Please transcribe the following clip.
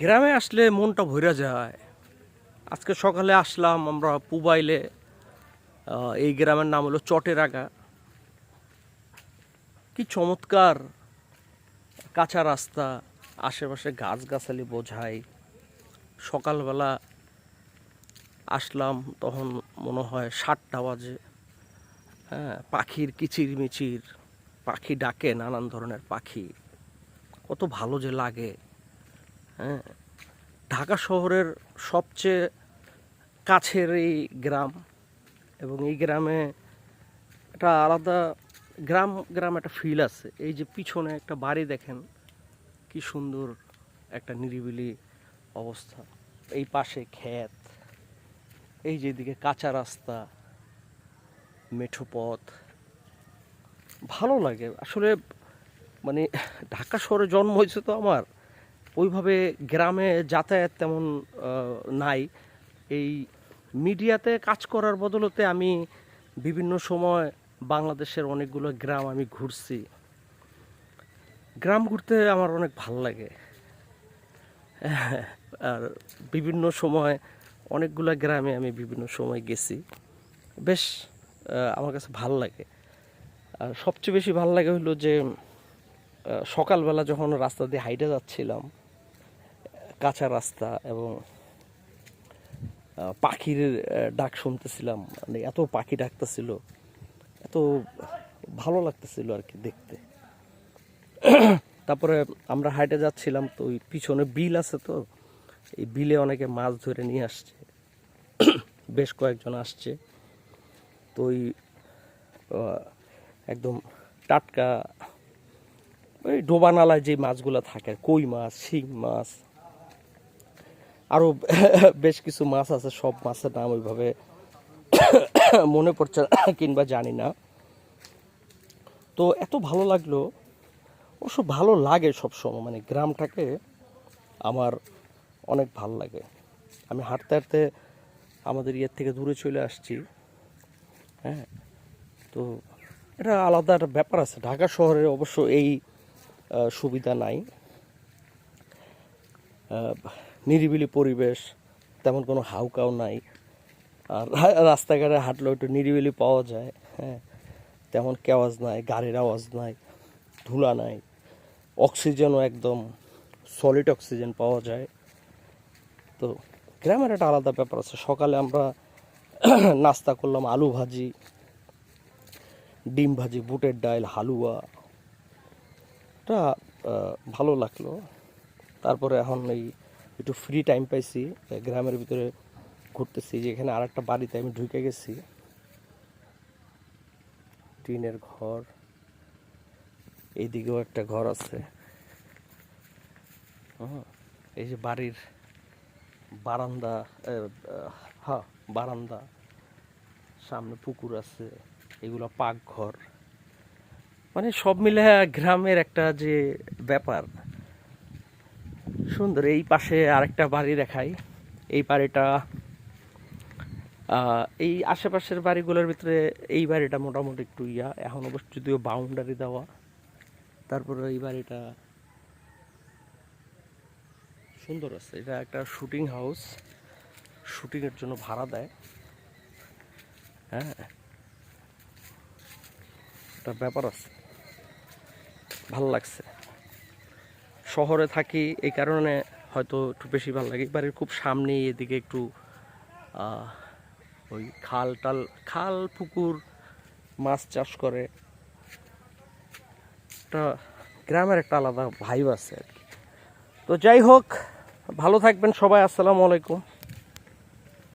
গ্রামে আসলে মনটা ভরে যায়। আজকে সকালে আসলাম আমরা পুবাইলে এই গ্রামের নাম হলো চটেরাগা। কি চমৎকার কাঁচা রাস্তা, আশেপাশে গাছগাছালি বোঝাই। সকালবেলা আসলাম, তখন মনে হয় সাতটা বাজে। হ্যাঁ পাখির কিচির মিচির পাখি ডাকে নানান ধরনের পাখি। কত ভালো যে লাগে। ঢাকা শহরের সবচেয়ে কাছের এই গ্রাম এবং এই গ্রামে একটা আলাদা গ্রাম গ্রাম একটা ফিল আছে। এই যে পিছনে একটা বাড়ি দেখেন, কি সুন্দর একটা নিরিবিলি অবস্থা। এই পাশে ক্ষেত, এই যে এদিকে কাঁচা রাস্তা, মেঠো পথ। ভালো লাগে। আসলে মানে ঢাকা শহরে জন্ম হয়েছে তো আমার। ওইভাবে গ্রামে যাতায়াত তেমন নাই। এই মিডিয়াতে কাজ করার বদলতে আমি বিভিন্ন সময় বাংলাদেশের অনেকগুলো গ্রাম আমি ঘুরছি। গ্রাম ঘুরতে আমার অনেক ভালো লাগে। আর বিভিন্ন সময় অনেকগুলো গ্রামে আমি বিভিন্ন সময় গেছি। বেশ আমার কাছে ভালো লাগে। আর সবচেয়ে বেশি ভালো লাগে হলো যে সকালবেলা যখন রাস্তা দিয়ে হাইটে যাচ্ছিলাম কাঁচা রাস্তা এবং পাখির ডাক শুনতেছিলাম। মানে এত পাখি ডাকতেছিল, এত ভালো লাগতেছিল আর কি দেখতে। তারপরে আমরা হাইটে যাচ্ছিলাম, তো ওই পিছনে বিল আছে তো, এই বিলে অনেকে মাছ ধরে নিয়ে আসছে। বেশ কয়েকজন আসছে। তো ওই একদম টাটকা, ওই ডোবা নালায় যে মাছগুলো থাকে, কই মাছ, শিং মাছ আরও বেশ কিছু মাছ আছে, সব মাছের নাম ওইভাবে মনে পড়ছে কিংবা জানি না। তো এত ভালো লাগল, অবশ্য ভালো লাগে সব সময় মানে গ্রামটাকে আমার অনেক ভালো লাগে। আমি হাঁটতে হাঁটতে আমাদের ইয়ের থেকে দূরে চলে আসছি হ্যাঁ। তো এটা আলাদা একটা ব্যাপার আছে, ঢাকা শহরে অবশ্য এই সুবিধা নাই। নিরিবিলি পরিবেশ, তেমন কোনো হাউকাও নাই। আর রাস্তাঘাটে হাঁটলেও একটু নিরিবিলি পাওয়া যায় হ্যাঁ। তেমন কেওয়াজ নাই, গাড়ির আওয়াজ নাই, ধুলা নাই, অক্সিজেনও একদম সলিড অক্সিজেন পাওয়া যায়। তো গ্রামের একটা আলাদা ব্যাপার আছে, সকালে আমরা নাস্তা করলাম আলু ভাজি, ডিম ভাজি, বুটের ডাল, হালুয়া। এটা ভালো লাগল। তারপরে এখন এই একটু ফ্রি টাইম পাইছি গ্রামের ভিতরে ঘুরতেছি যে এখানে আর একটা বাড়িতে আমি ঢুকে গেছি। টিনের ঘর, এইদিকেও একটা ঘর আছে। এই যে বাড়ির বারান্দা হ্যাঁ বারান্দা, সামনে পুকুর আছে, এগুলো পাকঘর। মানে সব মিলে গ্রামের একটা যে ব্যাপার সুন্দর, এই পাশে আরেকটা বাড়ি দেখাই। এই বাড়িটা এই আশেপাশের বাড়িগুলোর ভিতরে এই বাড়িটা মোটামুটি একটু ইয়া। এখন অবশ্য যদিও বাউন্ডারি দেওয়া। তারপরে এই বাড়িটা সুন্দর আছে। এটা একটা শুটিং হাউস শুটিংয়ের জন্য ভাড়া দেয়। হ্যাঁ। একটা ব্যাপার আছে। ভালো লাগছে। শহরে থাকি, এই কারণে হয়তো একটু বেশি ভালো লাগে। বাড়ির খুব সামনে এদিকে একটু ওই খাল টাল, খাল, পুকুর, মাছ চাষ করে। একটা গ্রামের একটা আলাদা ভাইব আছে আর কি। তো যাই হোক, ভালো থাকবেন সবাই, আসসালামু আলাইকুম।